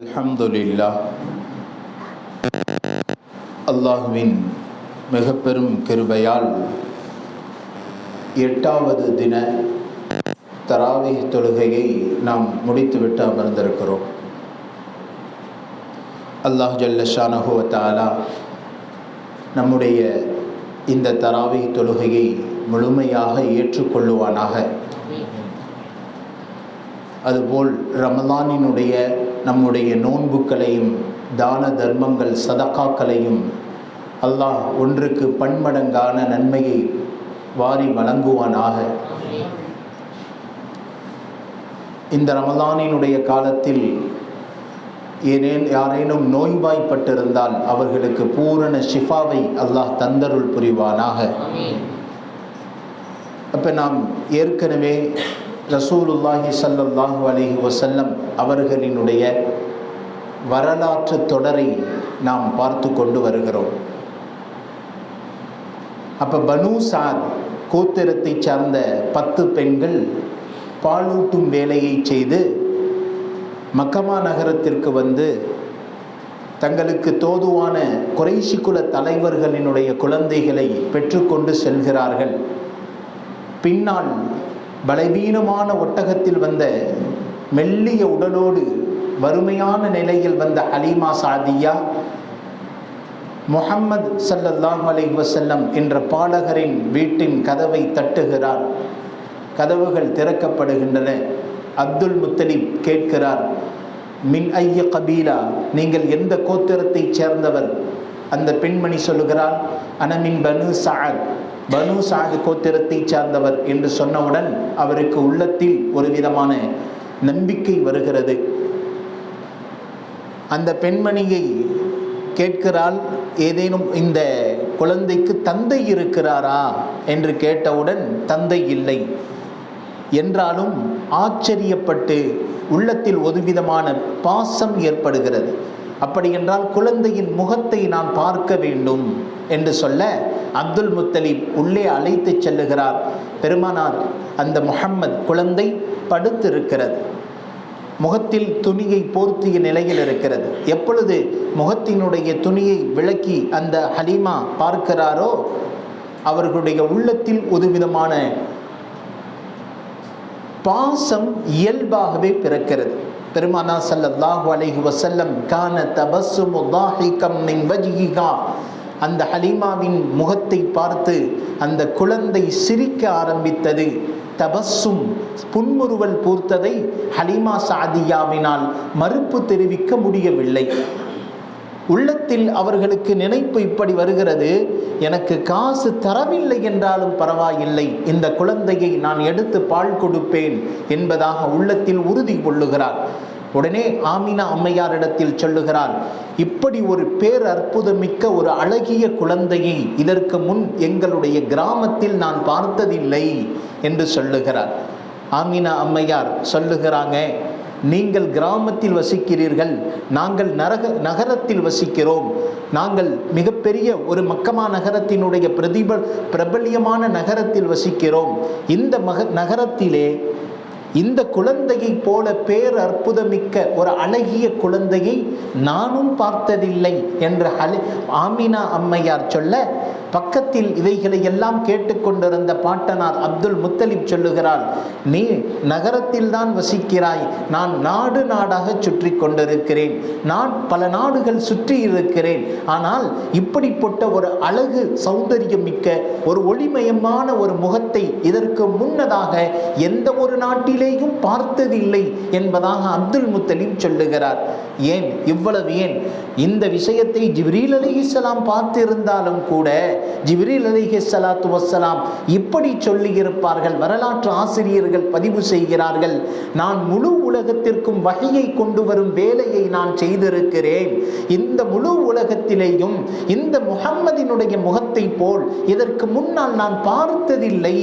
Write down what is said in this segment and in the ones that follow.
அல்ஹம்துலில்லா அல்லாஹுவின் மிக பெரும் கிருபையால் எட்டாவது தின தராவி தொழுகையை நாம் முடித்துவிட்டு அமர்ந்திருக்கிறோம். அல்லாஹ் ஜல்லஷானஹுவ தஆலா நம்முடைய இந்த தராவி தொழுகையை முழுமையாக ஏற்றுக்கொள்ளுவானாக. அதுபோல் ரமலானினுடைய நம்முடைய நோன்புக்களையும் தான தர்மங்கள் சதக்காக்களையும் அல்லாஹ் ஒன்றுக்கு பன்மடங்கான நன்மையை வாரி வழங்குவானாக. இந்த ரமலானினுடைய காலத்தில் ஏனேன் யாரேனும் நோய்வாய்ப்பட்டிருந்தால் அவர்களுக்கு பூரண ஷிஃபாவை அல்லாஹ் தந்தருள் புரிவானாக. அப்போ நாம் ஏற்கனவே ரசூலுல்லாஹி சல்லாஹூ அலைஹி வசல்லம் அவர்களினுடைய வரலாற்று தொடரை நாம் பார்த்து கொண்டு வருகிறோம். அப்போ பனு சாத் கோத்திரத்தை சார்ந்த பத்து பெண்கள் பாலூட்டும் வேலையை செய்து மக்கமா நகரத்திற்கு வந்து தங்களுக்கு தோதுவான குறைசி குல தலைவர்களினுடைய குழந்தைகளை பெற்றுக்கொண்டு செல்கிறார்கள். பின்னால் பலவீனமான ஒட்டகத்தில் வந்த மெல்லிய உடலோடு வறுமையான நிலையில் வந்த ஹலீமா சாதியா முகம்மது சல்லல்லாஹ் அலை வசல்லம் என்ற பாலகரின் வீட்டின் கதவை தட்டுகிறார். கதவுகள் திறக்கப்படுகின்றன. அப்துல் முத்தலிப் கேட்கிறார் மின் ஐய கபீலா நீங்கள் எந்த கோத்திரத்தைச் சேர்ந்தவர்? அந்த பெண்மணி சொல்லுகிறார் அனமின் பனு சாத் பனு சாது கோத்திரத்தைச் சார்ந்தவர் என்று சொன்னவுடன் அவருக்கு உள்ளத்தில் ஒரு விதமான நம்பிக்கை வருகிறது. அந்த பெண்மணியை கேட்கிறாள் ஏதேனும் இந்த குழந்தைக்கு தந்தை இருக்கிறாரா? என்று கேட்டவுடன் தந்தை இல்லை. என்றாலும் ஆச்சரியப்பட்டு உள்ளத்தில் ஒரு விதமான பாசம் ஏற்படுகிறது. அப்படியென்றால் குழந்தையின் முகத்தை நான் பார்க்க வேண்டும். என்று சொல்ல அப்துல் முத்தலீப் உள்ளே அழைத்து செல்லுகிறார். பெருமானார் அந்த முகம்மது குழந்தை படுத்திருக்கிறது. முகத்தில் துணியை போர்த்திய நிலையில் இருக்கிறது. எப்பொழுது முகத்தினுடைய துணியை விளக்கி அந்த ஹலீமா பார்க்கிறாரோ அவர்களுடைய உள்ளத்தில் ஒருவிதமான பாசம் இயல்பாகவே பிறக்கிறது. பெருமானா சல்லல்லாஹு அலைஹி வசல்லம் கான தபஸ்ஸுமு தாஹிகம் மின் வஜ்ஹிகா அந்த ஹலீமாவின் முகத்தை பார்த்து அந்த குழந்தை சிரிக்க ஆரம்பித்தது. தபஸ்ஸும் புன்முறுவல் பூர்த்ததை ஹலீமா சாதியாவினால் மறுப்பு தெரிவிக்க முடியவில்லை. உள்ளத்தில் அவர்களுக்கு நினைப்பு இப்படி வருகிறது எனக்கு காசு தரவில்லை என்றாலும் பரவாயில்லை இந்த குழந்தையை நான் எடுத்து பால் கொடுப்பேன் என்பதாக உள்ளத்தில் உறுதி கொள்ளுகிறார். உடனே ஆமினா அம்மையாரிடத்தில் சொல்லுகிறார் இப்படி ஒரு பேர் அற்புதமிக்க ஒரு அழகிய குழந்தையை இதற்கு முன் எங்களுடைய கிராமத்தில் நான் பார்த்ததில்லை என்று சொல்லுகிறார். ஆமினா அம்மையார் சொல்லுகிறாங்க நீங்கள் கிராமத்தில் வசிக்கிறீர்கள் நாங்கள் நரக நகரத்தில் வசிக்கிறோம். நாங்கள் மிகப்பெரிய ஒரு மக்கமா நகரத்தினுடைய பிரதிப பிரபல்யமான நகரத்தில் வசிக்கிறோம். இந்த மக நகரத்திலே இந்த குழந்தையை போல பேர் அற்புதமிக்க ஒரு அழகிய குழந்தையை நானும் பார்த்ததில்லை என்று ஹலி ஆமினா அம்மையார் சொல்ல பக்கத்தில் இவைகளை எல்லாம் கேட்டுக்கொண்டிருந்த பாட்டனார் அப்துல் முத்தலிப் சொல்லுகிறார் நீ நகரத்தில்தான் வசிக்கிறாய். நான் நாடு நாடாக சுற்றி கொண்டிருக்கிறேன். நான் பல நாடுகள் சுற்றி இருக்கிறேன். ஆனால் இப்படிப்பட்ட ஒரு அழகு சௌந்தரியம் மிக்க ஒரு ஒளிமயமான ஒரு முகத்தை இதற்கு முன்னதாக எந்த ஒரு நாட்டிலேயும் பார்த்ததில்லை என்பதாக அப்துல் முத்தலிப் சொல்லுகிறார். ஏன்? இவ்வளவு ஏன்? இந்த விஷயத்தை ஜிப்ரீல் அலிஹிஸ்லாம் பார்த்திருந்தாலும் கூட ஜிப்ரீல் அலிஹி சலாத்து வசலாம் இப்படி சொல்லியிருப்பார்கள். வரலாற்று ஆசிரியர்கள் பதிவு செய்கிறார்கள். நான் முழு உலகத்திற்கும் வகையை கொண்டு வரும் வேலையை நான் செய்திருக்கிறேன். இந்த முழு உலகத்திலேயும் இந்த முகம்மதினுடைய முகத்தை போல் இதற்கு முன்னால் நான் பார்த்ததில்லை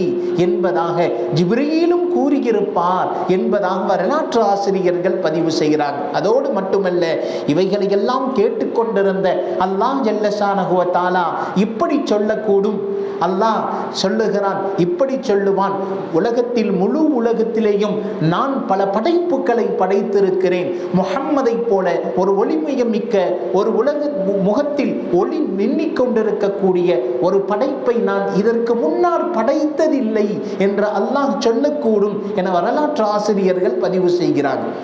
என்பதாக ஜிப்ரீலும் கூறியிருப்பார் என்பதாக வரலாற்று ஆசிரியர்கள் பதிவு செய்கிறார். அதோடு மட்டுமல்ல இவைகளையெல்லாம் கேட்டுக்கொண்டிருந்த அல்லாஹ் ஜல்லஷானகுவ தாலா இப்படி சொல்லக்கூடும். அல்லாஹ் சொல்லுகிறான் இப்படி சொல்லுவான் உலகத்தில் முழு உலகத்திலேயும் நான் பல படைப்புகளை படைத்திருக்கிறேன். முகம்மதை போல ஒரு ஒளிமயம் மிக்க ஒரு உலக முகத்தில் ஒளி மின்னிக் கொண்டிருக்கக்கூடிய ஒரு படைப்பை நான் இதற்கு முன்னால் படைத்ததில்லை என்று அல்லாஹ் சொல்லக்கூடும் என வரலாற்று ஆசிரியர்கள் பதிவு செய்கிறார்கள்.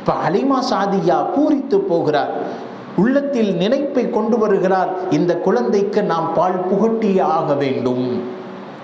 இப்போ அலிமா சாதியா பூரித்து போகிறார். உள்ளத்தில் நினைப்பை கொண்டு வருகிறார். இந்த குழந்தைக்கு நாம் பால் புகட்டியே ஆக வேண்டும்.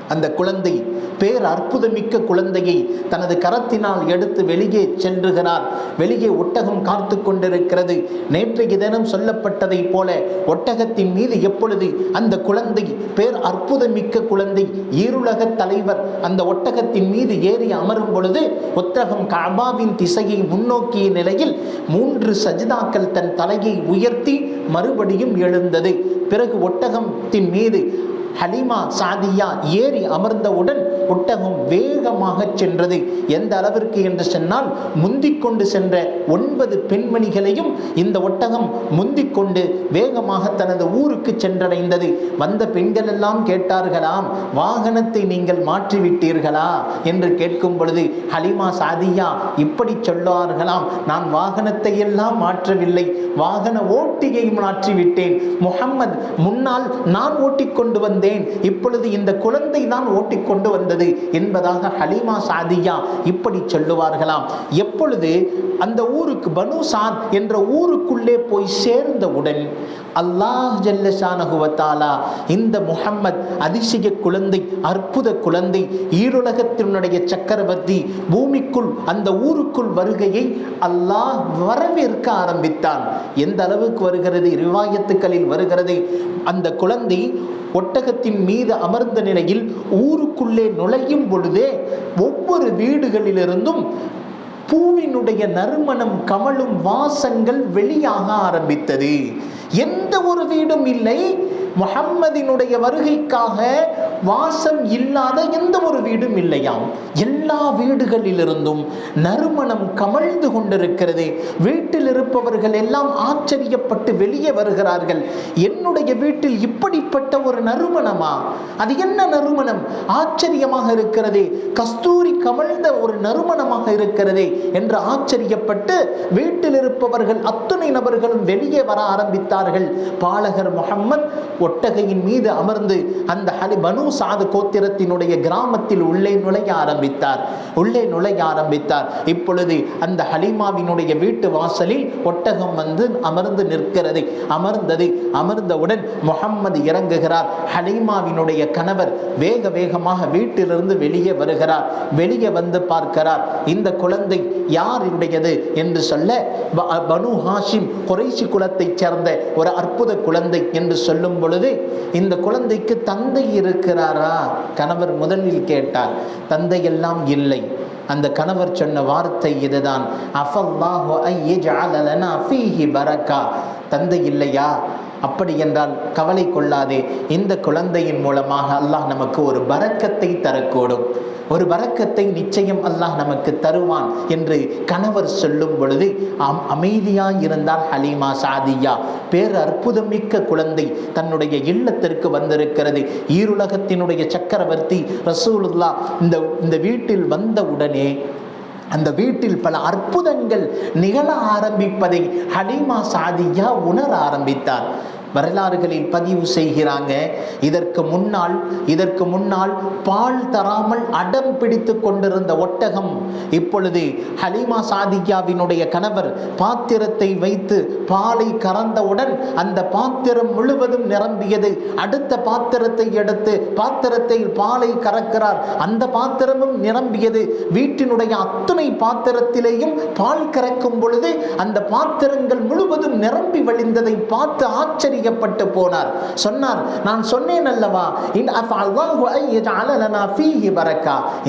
அந்த குழந்தை பேர் அற்புதமிக்க குழந்தையை தனது கரத்தினால் எடுத்து வெளியே சென்றுகிறார். வெளியே ஒட்டகம் காத்து கொண்டிருக்கிறது. நேற்றைய தினம் சொல்லப்பட்டதைப் போல ஒட்டகத்தின் மீது எப்பொழுது அந்த குழந்தை பேர் அற்புதமிக்க குழந்தை ஈருலக தலைவர் அந்த ஒட்டகத்தின் மீது ஏறி அமரும் பொழுது ஒட்டகம் காபாவின் திசையை முன்னோக்கிய நிலையில் மூன்று சஜிதாக்கள் தன் தலையை உயர்த்தி மறுபடியும் எழுந்தது. பிறகு ஒட்டகத்தின் மீது ஹலிமா சாதியா ஏறி அமர்ந்தவுடன் ஒட்டகம் வேகமாக சென்றது. எந்த அளவிற்கு என்று சொன்னால் முந்திக் கொண்டு சென்ற ஒன்பது பெண்மணிகளையும் இந்த ஒட்டகம் முந்திக் கொண்டு வேகமாக தனது ஊருக்கு சென்றடைந்தது. வந்த பெண்கள் எல்லாம் கேட்டார்களாம் வாகனத்தை நீங்கள் மாற்றிவிட்டீர்களா? என்று கேட்கும் பொழுது ஹலிமா சாதியா இப்படி சொல்லுவார்களாம் நான் வாகனத்தை எல்லாம் மாற்றவில்லை வாகன ஓட்டியை மாற்றிவிட்டேன். முகம்மது முன்னால் நான் ஓட்டிக்கொண்டு வந்தேன் இப்பொழுது இந்த குழந்தை தான் ஓட்டிக்கொண்டு வந்தது. என்பதாக ஹலீமா சாதியா இப்படி சொல்லுவார்களாம். எப்பொழுது அந்த ஊருக்கு பனு சாத் என்ற ஊருக்குள்ளே போய் சேர்ந்தவுடன் அல்லாஹ் ஜல்லசானகுவத்தாலா இந்த முகம்மத் அதிசய குழந்தை அற்புத குழந்தை ஈருலகத்தினுடைய சக்கரவர்த்தி பூமிக்குள் அந்த ஊருக்குள் வருகையை அல்லாஹ் வரவேற்க ஆரம்பித்தான். எந்த அளவுக்கு வருகிறது? ரிவாயத்துக்களில் வருகிறது. அந்த குழந்தை ஒட்டகத்தின் மீது அமர்ந்த நிலையில் ஊருக்குள்ளே நுழையும் பொழுதே ஒவ்வொரு வீடுகளிலிருந்தும் பூவினுடைய நறுமணம் கமழும் வாசங்கள் வெளியாக ஆரம்பித்தது. எந்த ஒரு வீடும் இல்லை. முகம்மதினுடைய வருகைக்காக வாசம் இல்லாத எந்த ஒரு வீடும் இல்லையாம். எல்லா வீடுகளிலிருந்தும் நறுமணம் கமழ்ந்து கொண்டிருக்கிறது. வீட்டில் இருப்பவர்கள் எல்லாம் ஆச்சரியப்பட்டு வெளியே வருகிறார்கள். என்னுடைய வீட்டில் இப்படிப்பட்ட ஒரு நறுமணமா? அது என்ன நறுமணம்? ஆச்சரியமாக இருக்கிறதே. கஸ்தூரி கமழ்ந்த ஒரு நறுமணமாக இருக்கிறதே என்று ஆச்சரியப்பட்டு வீட்டில் இருப்பவர்கள் அத்துணை நபர்களும் வெளியே வர ஆரம்பித்தார்கள். பாலகர் முகம்மது ஒட்டகையின் மீது அமர்ந்து அந்த ஹலி பனு சாது கோத்திரத்தினுடைய கிராமத்தில் உள்ளே நுழைய ஆரம்பித்தார். உள்ளே நுழைய ஆரம்பித்தார். இப்பொழுது அந்த ஹலிமாவினுடைய வீட்டு வாசலில் ஒட்டகம் வந்து அமர்ந்து நிற்கிறது. அமர்ந்தது அமர்ந்தவுடன் முகம்மது இறங்குகிறார். ஹலீமாவினுடைய கணவர் வேக வேகமாக வீட்டிலிருந்து வெளியே வருகிறார். வெளியே வந்து பார்க்கிறார். இந்த குழந்தை யாருடையது என்று சொல்ல பனு ஹாஷிம் குறைசி குலத்தைச் சேர்ந்த ஒரு அற்புத குழந்தை என்று சொல்லும் பொழுது இந்த குழந்தைக்கு தந்தை இருக்கிறாரா. கணவர் முதலில் கேட்டார் தந்தையெல்லாம் இல்லை. அந்த கணவர் சொன்ன வார்த்தை இதுதான். அஃபல்லாஹு ஐயஜஅல லனா ஃபீஹி பரக்கா. தந்தை இல்லையா? அப்படி என்றால் கவலை கொள்ளாதே. இந்த குழந்தையின் மூலமாக அல்லாஹ் நமக்கு ஒரு பறக்கத்தை தரக்கூடும். ஒரு வரக்கத்தை நிச்சயம் அல்லாஹ் நமக்கு தருவான் என்று கணவர் சொல்லும் பொழுது அம் அமைதியாக இருந்தால் ஹலீமா சாதியா. பேர் அற்புதமிக்க குழந்தை தன்னுடைய இல்லத்திற்கு வந்திருக்கிறது. ஈருலகத்தினுடைய சக்கரவர்த்தி ரசூலுல்லா இந்த இந்த வீட்டில் வந்த உடனே அந்த வீட்டில் பல அற்புதங்கள் நிகழ ஆரம்பிப்பதை ஹலீமா சாதியா உணர ஆரம்பித்தார். வரலாறுகளில் பதிவு செய்கிறாங்க. இதற்கு முன்னால் இதற்கு முன்னால் பால் தராமல் அடம் பிடித்து கொண்டிருந்த ஒட்டகம் இப்பொழுது ஹலீமா சாதியாவினுடைய கணவர் பாத்திரத்தை வைத்து பாலை கறந்தவுடன் அந்த பாத்திரம் முழுவதும் நிரம்பியது. அடுத்த பாத்திரத்தை எடுத்து பாத்திரத்தை பாலை கறக்கிறார். அந்த பாத்திரமும் நிரம்பியது. வீட்டினுடைய அத்தனை பாத்திரத்திலேயும் பால் கறக்கும் பொழுது அந்த பாத்திரங்கள் முழுவதும் நிரம்பி வழிந்ததை பார்த்து ஆச்சரியப்பட்டு போனார். சொன்னார் நான் சொன்னேன் அல்லவா?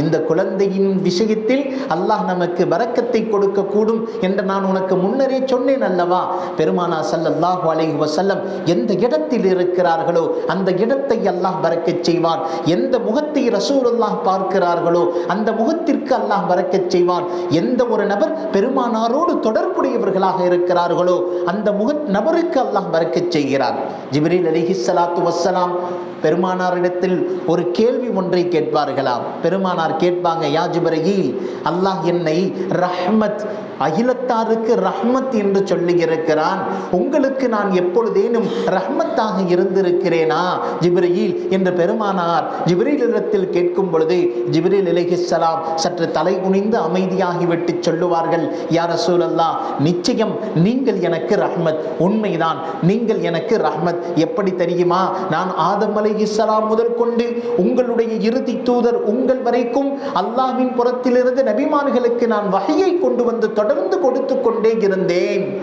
இந்த குழந்தையின் விஷயத்தில் அல்லாஹ் நமக்கு பறக்கத்தை கொடுக்க கூடும் என்று நான் உனக்கு முன்னரே சொன்னேன் அல்லவா? பெருமானா ஸல்லல்லாஹு அலைஹி வசல்லம் எந்த இடத்தில் இருக்கிறார்களோ அந்த இடத்தை அல்லாஹ் பறக்க செய்வான் எந்த முகத்தை ரசூலுல்லாஹ் பார்க்கிறார்களோ அந்த முகத்திற்கு அல்லாஹ் பறக்க செய்வான் எந்த ஒரு நபர் பெருமானாரோடு தொடர்புடையவர்களாக இருக்கிறார்களோ அந்த முக நபருக்கு அல்லாஹ் பறக்க செய்கிறார். செய்கிறார் ஜிப்ரீல் அலிஹி ஸலாத்து வசலாம் பெருமானாரிடத்தில் ஒரு கேள்வி ஒன்றை கேட்பார்களாம். பெருமானார் கேட்பாங்க யா ஜிபரகி அல்லாஹ் என்னை ரஹ்மத் அகிலத்தாருக்கு ரஹ்மத் என்று சொல்லியிருக்கிறான். உங்களுக்கு நான் எப்பொழுதேனும் ரஹ்மத்தாக இருந்திருக்கிறேனா? ஜிப்ரீல் என்று பெருமானார் ஜிப்ரீலிடத்தில் கேட்கும் பொழுது ஜிப்ரீல் அலைஹிஸ்ஸலாம் சற்று தலை குனிந்து அமைதியாகிவிட்டு சொல்லுவார்கள் யார் சூழல்லா நிச்சயம் நீங்கள் எனக்கு ரஹ்மத் உண்மைதான் நீங்கள் எனக்கு ரஹ்மத். எப்படி தெரியுமா? நான் ஆதம் அலைஹிஸ்ஸலாம் முதல் கொண்டு உங்களுடைய இறுதி தூதர் உங்கள் வரைக்கும் அல்லாஹ்வின் புறத்திலிருந்து நபிமான்களுக்கு நான் வகையை கொண்டு வந்து தொடர்ந்து கொடுத்து கொண்டே இருந்தேன்.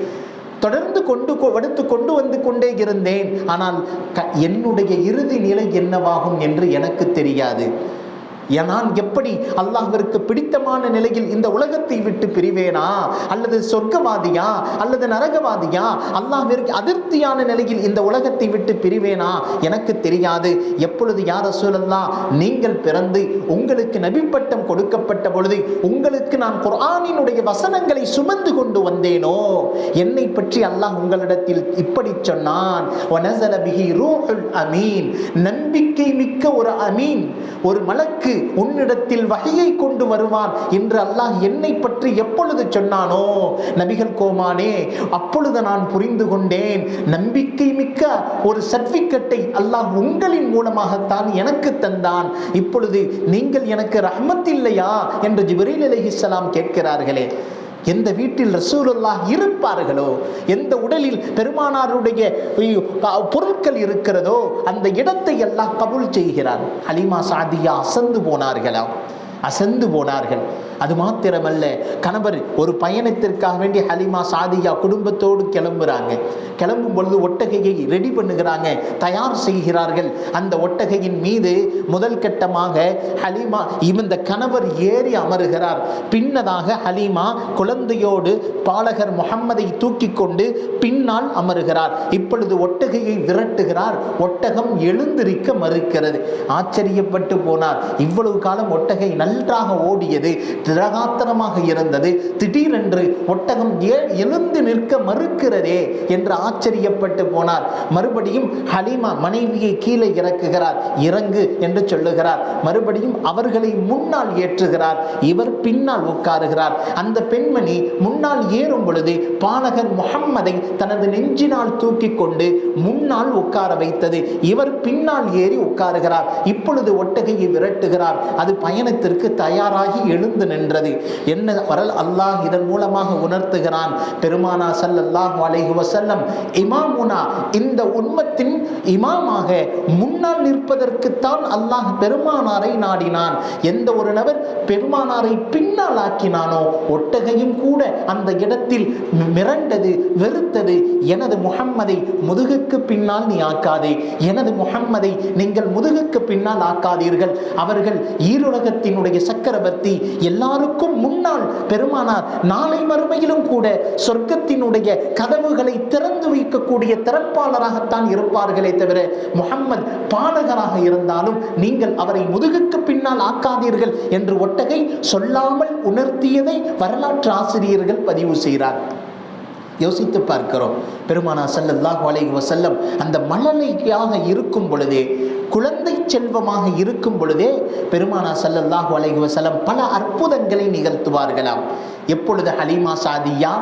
தொடர்ந்து கொண்டு கொடுத்து கொண்டு வந்து கொண்டே இருந்தேன். ஆனால் க- என்னுடைய இறுதி நிலை என்னவாகும் என்று எனக்கு தெரியாது. நான் எப்படி அல்லாஹிற்கு பிடித்தமான நிலையில் இந்த உலகத்தை விட்டு பிரிவேனா? அல்லது சொர்க்கவாதியா? அல்லது நரகவாதியா? அல்லாஹிற்கு அதிருப்தியான நிலையில் இந்த உலகத்தை விட்டு பிரிவேனா? எனக்கு தெரியாது. எப்பொழுது யார் சூழல்லா நீங்கள் பிறந்து உங்களுக்கு நபிப்பட்டம் கொடுக்கப்பட்ட பொழுது உங்களுக்கு நான் குர்ஆனினுடைய வசனங்களை சுமந்து கொண்டு வந்தேனோ? என்னை பற்றி அல்லாஹ் உங்களிடத்தில் இப்படி சொன்னான். அமீன். நம்பிக்கை மிக்க ஒரு அமீன் ஒரு மலக்கு உன்னிடத்தில் வகையை கொண்டு வருவான் என்று அல்லாஹ் என்னை பற்றி எப்பொழுது சொன்னானோ? நபிகள் கோமானே அப்பொழுது நான் புரிந்து கொண்டேன். நம்பிக்கை மிக்க ஒரு சர்டிபிகேட்டை அல்லாஹ் உங்களின் மூலமாகத்தான் எனக்கு தந்தான். இப்பொழுது நீங்கள் எனக்கு ரஹ்மத் இல்லையா? என்று ஜிப்ரீல் அலஹிஸ்லாம் கேட்கிறார்களே. எந்த வீட்டில் ரசூலுல்லாஹ் இருப்பார்களோ எந்த உடலில் பெருமானாருடைய ஐயோ, பொருட்கள் இருக்கிறதோ அந்த இடத்தை எல்லாம் கபுல் செய்கிறார் ஹலிமா சாதியா அசந்து போனார்களாம். அசந்து போனார்கள். அது மாத்திரமல்ல கணவர் ஒரு பயணத்திற்காக வேண்டி ஹலிமா சாதியா குடும்பத்தோடு கிளம்புறாங்க. கிளம்பும் பொழுது ஒட்டகையை ரெடி பண்ணுகிறாங்க தயார் செய்கிறார்கள். அந்த ஒட்டகையின் மீது முதல் கட்டமாக ஹலிமா இந்த கணவர் ஏறி அமருகிறார். பின்னதாக ஹலீமா குழந்தையோடு பாலகர் முகம்மதை தூக்கி கொண்டு பின்னால் அமருகிறார். இப்பொழுது ஒட்டகையை விரட்டுகிறார். ஒட்டகம் எழுந்திருக்க மறுக்கிறது. ஆச்சரியப்பட்டு போனார். இவ்வளவு காலம் ஒட்டகை நல்ல நன்றாக ஓடியது திரகாத்திரமாக இருந்தது. திடீரென்று ஒட்டகம் எழுந்து நிற்க மறுக்கிறதே என்று ஆச்சரியப்பட்டு போனார். மறுபடியும் ஹலீமா மனைவியை கீழே இறக்குகிறார். இறங்கு என்று சொல்லுகிறார். மறுபடியும் அவர்களை முன்னால் ஏற்றுகிறார். இவர் பின்னால் உட்காருகிறார். அந்த பெண்மணி முன்னால் ஏறும் பொழுது பாலகர் முகம்மதை தனது நெஞ்சினால் தூக்கி கொண்டு முன்னால் உட்கார வைத்தது. இவர் பின்னால் ஏறி உட்காருகிறார். இப்பொழுது ஒட்டகையை விரட்டுகிறார். அது பயணத்திற்கு தயாராகி எழுந்து நின்றது. என்ன வரல்? அல்லாஹ் இதன் மூலமாக உணர்த்துகிறான். பெருமானா ஸல்லல்லாஹு அலைஹி வசல்லம் இமாமுனா இந்த உண்மத்தின் இமாமாக முன்னால் நிற்பதற்குத்தான் அல்லாஹ் பெருமானாரை நாடினான். எந்த ஒரு நபர் பெருமானாரை பின்னால் ஆக்கினானோ ஒட்டகையும் கூட அந்த இடத்தில் மிரண்டது வெறுத்தது எனது முகம்மதை முதுகுக்கு பின்னால் நீ ஆக்காதே. எனது முகம்மதை நீங்கள் முதுகுக்கு பின்னால் ஆக்காதீர்கள். அவர்கள் ஈருலகத்தினுடைய சக்கரவர்த்தி எல்லாருக்கும் முன்னால் பெருமானார் நாளை மறுமையிலும் கூட சொர்க்கத்தினுடைய கதவுகளை திறந்து வைக்கக்கூடிய திறப்பாளராகத்தான் இருப்பார்களே தவிர முகம்மது பாலகராக இருந்தாலும் நீங்கள் அவரை முதுகுக்கு பின்னால் ஆக்காதீர்கள் என்று ஒட்டகை சொல்லாமல் உணர்த்தியதை வரலாற்று ஆசிரியர்கள் பதிவு செய்கிறார். யோசித்து பார்க்கிறோம். பெருமானா ஸல்லல்லாஹு அலைஹி வஸல்லம் அந்த மழலையாக இருக்கும் பொழுதே குழந்தை செல்வமாக இருக்கும் பொழுதே பெருமானா சல்லல்லாஹு அலைஹி வசலம் பல அற்புதங்களை நிகழ்த்துவார்களாம். எப்பொழுது ஹலீமா சாதியா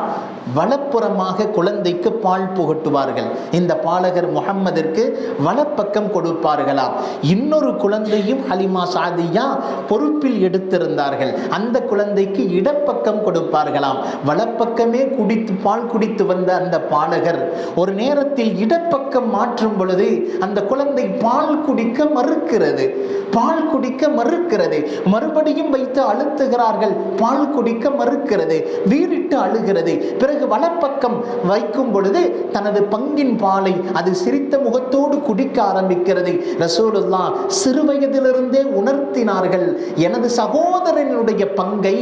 வலப்புறமாக குழந்தைக்கு பால் புகட்டுவார்கள். இந்த பாலகர் முகம்மதிற்கு வலப்பக்கம் கொடுப்பார்களாம் இன்னொரு குழந்தையும் ஹலிமா சாதியா பொறுப்பில் எடுத்திருந்தார்கள். அந்த குழந்தைக்கு இடப்பக்கம் கொடுப்பார்களாம். வலப்பக்கமே குடித்து பால் குடித்து வந்த அந்த பாலகர் ஒரு நேரத்தில் இடப்பக்கம் மாற்றும் பொழுது அந்த குழந்தை பால் குடிக்க மறுக்கிறது. பால் குடிக்க மறுக்கிறது. மறுபடியும் வைத்து அழுத்துகிறார்கள். பால் குடிக்க மறுக்கிறது. வீறிட்டு அழுகிறது. பிறகு பிறகு வலப்பக்கம் வைக்கும் பொழுது தனது பங்கின் பாலை அது சிரித்த முகத்தோடு குடிக்க ஆரம்பிக்கிறது. ரசூலுல்லா சிறுவயதிலிருந்தே உணர்த்தினார்கள். எனது சகோதரனுடைய பங்கை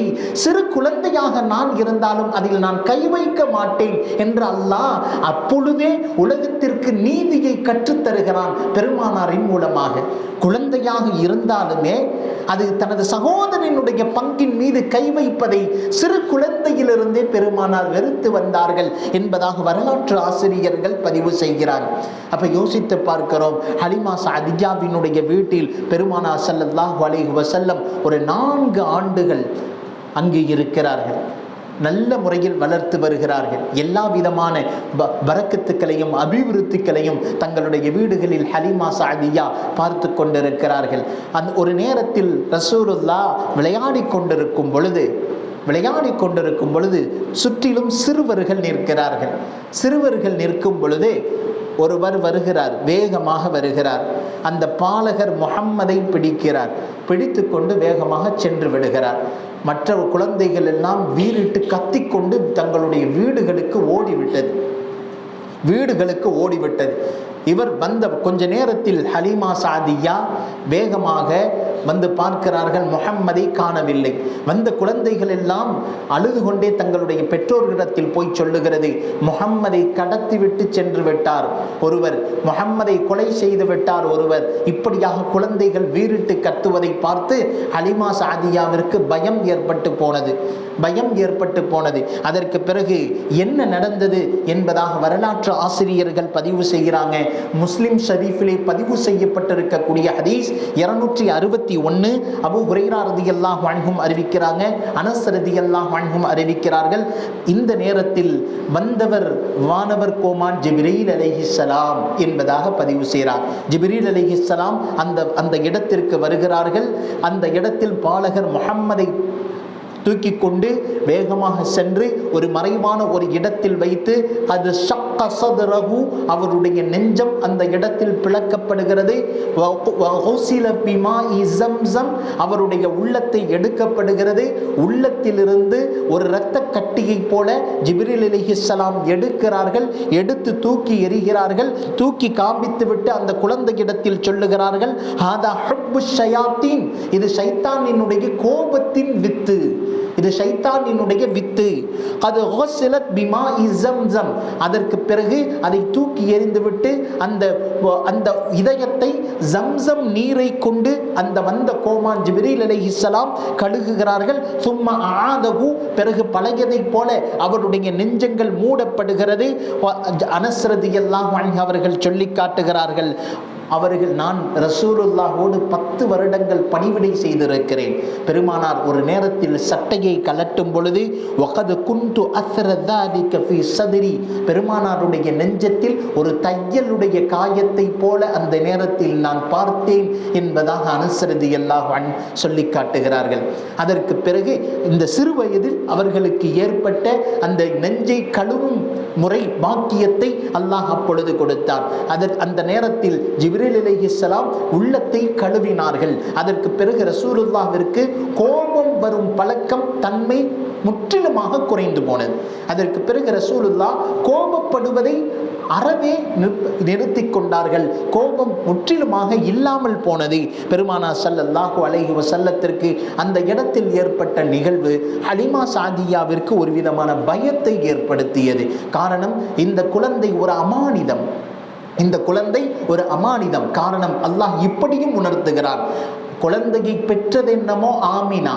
சிறு குழந்தையாக நான் இருந்தாலும் அதில் நான் கை வைக்க மாட்டேன் என்று அல்லாஹ் அப்பொழுதே உலகத்திற்கு நீதியை கற்றுத்தருகிறான் பெருமானாரின் மூலமாக. குழந்தையாக இருந்தாலுமே அது தனது சகோதரனுடைய பங்கின் மீது கை வைப்பதை சிறு குழந்தையிலிருந்தே பெருமானார் வெறுத்து எடுத்து வந்தார்கள் என்பதாக வரலாற்று ஆசிரியர்கள் பதிவு செய்கிறார். அப்ப யோசித்து பார்க்கிறோம் ஹலிமா சாதிஜாவினுடைய வீட்டில் பெருமானா ஸல்லல்லாஹு அலைஹி வசல்லம் ஒரு நான்கு ஆண்டுகள் அங்கு இருக்கிறார்கள். நல்ல முறையில் வளர்த்து வருகிறார்கள். எல்லா விதமான ப பரக்கத்துக்களையும் அபிவிருத்திகளையும் தங்களுடைய வீடுகளில் ஹலிமா சாதியா பார்த்து கொண்டிருக்கிறார்கள். அந்த ஒரு நேரத்தில் ரசூருல்லா விளையாடி கொண்டிருக்கும் பொழுது விளையாடி கொண்டிருக்கும் பொழுது சுற்றிலும் சிறுவர்கள் நிற்கிறார்கள். சிறுவர்கள் நிற்கும் பொழுது ஒருவர் வருகிறார் வேகமாக வருகிறார். அந்த பாலகர் முகம்மதை பிடிக்கிறார். பிடித்து கொண்டு வேகமாக சென்று விடுகிறார். மற்ற குழந்தைகள் எல்லாம் வீறிட்டு கத்திக்கொண்டு தங்களுடைய வீடுகளுக்கு ஓடிவிட்டது. வீடுகளுக்கு ஓடிவிட்டது. இவர் வந்த கொஞ்ச நேரத்தில் ஹலீமா சாதியா வேகமாக வந்து பார்க்கிறார்கள் முகம்மதை காணவில்லை. வந்த குழந்தைகள் எல்லாம் அழுது கொண்டே தங்களுடைய பெற்றோர்களிடத்தில் போய் சொல்லுகிறது முகம்மதை கடத்திவிட்டு சென்று விட்டார் ஒருவர் முகம்மதை கொலை செய்து விட்டார் ஒருவர். இப்படியாக குழந்தைகள் வீறிட்டு கத்துவதை பார்த்து ஹலிமா சாதியாவிற்கு பயம் ஏற்பட்டு போனது. பயம் ஏற்பட்டு போனது. அதற்கு பிறகு என்ன நடந்தது என்பதாக வரலாற்று ஆசிரியர்கள் பதிவு செய்கிறாங்க. முஸ்லிம் ஷரீஃபிலே பதிவு செய்யப்பட்டிருக்கக்கூடிய ஹதீஸ் இருநூற்றி அறுபத்தி ஒன்று அபு ஹுரைரா ரதியல்லாஹ் வழங்கும் அறிவிக்கிறாங்க அனஸ் ரதியல்லாஹ் வழங்கும் அறிவிக்கிறார்கள் இந்த நேரத்தில் வந்தவர் வானவர் கோமான் ஜிப்ரீல் அலைஹிஸ்ஸலாம் என்பதாக பதிவு செய்கிறார். ஜிப்ரீல் அலைஹிஸ்ஸலாம் அந்த அந்த இடத்திற்கு வருகிறார்கள் அந்த இடத்தில் பாலகர் முகம்மதை தூக்கி கொண்டு வேகமாக சென்று ஒரு மறைவான ஒரு இடத்தில் வைத்து அது சக்கசதரகு அவருடைய நெஞ்சம் அந்த இடத்தில் பிளக்கப்படுகிறது. வ- வ- அவருடைய உள்ளத்தை எடுக்கப்படுகிறது. உள்ளத்திலிருந்து ஒரு இரத்த கட்டியைப் போல ஜிபிரில் அலிஹிஸ்லாம் எடுக்கிறார்கள். எடுத்து தூக்கி எறிகிறார்கள். தூக்கி காண்பித்து விட்டு அந்த குழந்தையிடத்தில் சொல்லுகிறார்கள் ஷயாத்தீன். இது ஷைத்தானினுடைய கோபத்தின் வித்து. இது ஷைத்தானினுடைய வித்து. அது ஹோசிலத் பிமா இசம்சம் அதற்கு பிறகு அதை தூக்கி எறிந்துவிட்டு அந்த அந்த இதயத்தை ஜம்சம் நீரை கொண்டு அந்த வந்த கோமான் ஜிபிரில் அலை இஸ்லாம் கழுகுகிறார்கள். சும்மா ஆதகு பிறகு பழகியதைப் போல அவருடைய நெஞ்சங்கள் மூடப்படுகிறது. அனஸ்ரதி எல்லாம் அவர்கள் சொல்லி காட்டுகிறார்கள். அவர்கள் நான் ரசூலுல்லாஹோடு பத்து வருடங்கள் பணிவிடை செய்திருக்கிறேன். பெருமானார் ஒரு நேரத்தில் சட்டையை கலட்டும் பொழுது ஒகது குண்டு அசரதாதிக்க சதிரி. பெருமானாருடைய நெஞ்சத்தில் ஒரு தையலுடைய காயத்தை போல அந்த நேரத்தில் நான் பார்த்தேன் என்பதாக அனுசரதி எல்லாம் சொல்லி காட்டுகிறார்கள். அதற்கு பிறகு இந்த சிறு வயதில் அவர்களுக்கு ஏற்பட்ட அந்த நெஞ்சை கழுவும் முறை பாக்கியத்தை அல்லாஹ் அப்பொழுது கொடுத்தார். அதற்கு அந்த நேரத்தில் ஜிப்ரீல் அலைஹிஸ்ஸலாம் உள்ளத்தை கழுவினார்கள். அதற்கு பிறகு ரசூலுல்லாவிற்கு கோபம் வரும் பழக்கம் தன்மை முற்றிலுமாக குறைந்து போனது. அதற்கு பிறகு ரசூலுல்லா கோபப்படுவதை அறவே நிறுத்தி கொண்டார்கள். கோபம் முற்றிலுமாக இல்லாமல் போனது. பெருமானா சல்லல்லாஹு அலைஹி வசல்லத்திற்கு அந்த இடத்தில் ஏற்பட்ட நிகழ்வு ஹலிமா சாதியாவிற்கு ஒரு விதமான பயத்தை ஏற்படுத்தியது. காரணம் இந்த குழந்தை ஒரு அமானிதம். இந்த குழந்தை ஒரு அமானிதம். காரணம் அல்லாஹ் இப்படியும் உணர்த்துகிறான் குழந்தையை பெற்றதென்னமோ ஆமினா.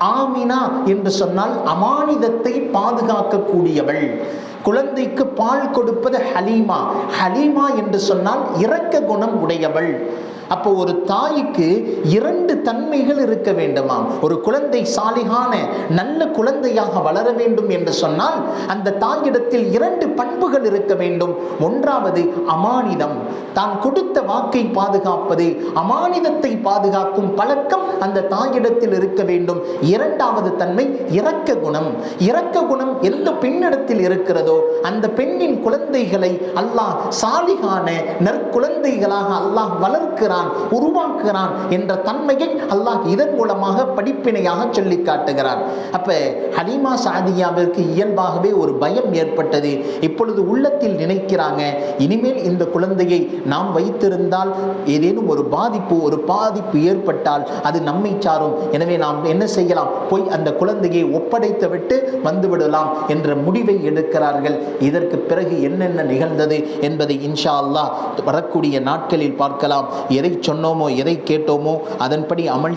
ஆமினா என்று சொன்னால் அமானிதத்தை பாதுகாக்கக்கூடியவள். குழந்தைக்கு பால் கொடுப்பது ஹலீமா. ஹலீமா என்று சொன்னால் இரக்க குணம் உடையவள். அப்போ ஒரு தாய்க்கு இரண்டு தன்மைகள் இருக்க வேண்டுமாம். ஒரு குழந்தை சாலிகான நல்ல குழந்தையாக வளர வேண்டும் என்று சொன்னால் அந்த தாயிடத்தில் இரண்டு பண்புகள் இருக்க வேண்டும். ஒன்றாவது அமானிதம். தான் கொடுத்த வாக்கை பாதுகாப்பது அமானிதத்தை பாதுகாக்கும் பழக்கம் அந்த தாயிடத்தில் இருக்க வேண்டும். இரண்டாவது தன்மை இரக்க குணம். இரக்க குணம் எந்த பெண்ணிடத்தில் இருக்கிறதோ அந்த பெண்ணின் குழந்தைகளை அல்லாஹ் சாலிகான நற்குழந்தைகளாக அல்லாஹ் செய்கிறான் உருவாக்குகிறான் என்ற தன்மையை அல்லாஹ் இதன் மூலமாக படிப்பினையாக சொல்லி காட்டுகிறான். அப்ப ஹலீமா சாதியாவிற்கு இயல்பாகவே ஒரு பயம் ஏற்பட்டது. இப்பொழுது உள்ளத்தில் நினைக்கிறாங்க இனிமேல் இந்த குழந்தையை நாம் வைத்திருந்தால் ஏதேனும் ஒரு பாதிப்பு ஒரு பாதிப்பு ஏற்பட்டால் அது நம்மை சாரும். எனவே நாம் என்ன செய்யலாம்? போய் அந்த குழந்தையை ஒப்படைத்து விட்டு வந்துவிடலாம் என்ற முடிவை எடுக்கிறார்கள். இதற்கு பிறகு என்னென்ன நிகழ்ந்தது என்பதை இன்ஷா அல்லா வரக்கூடிய நாட்களில் பார்க்கலாம். எதை எதை சொன்னோமோ எதை கேட்டோமோ அதன்படி அமல்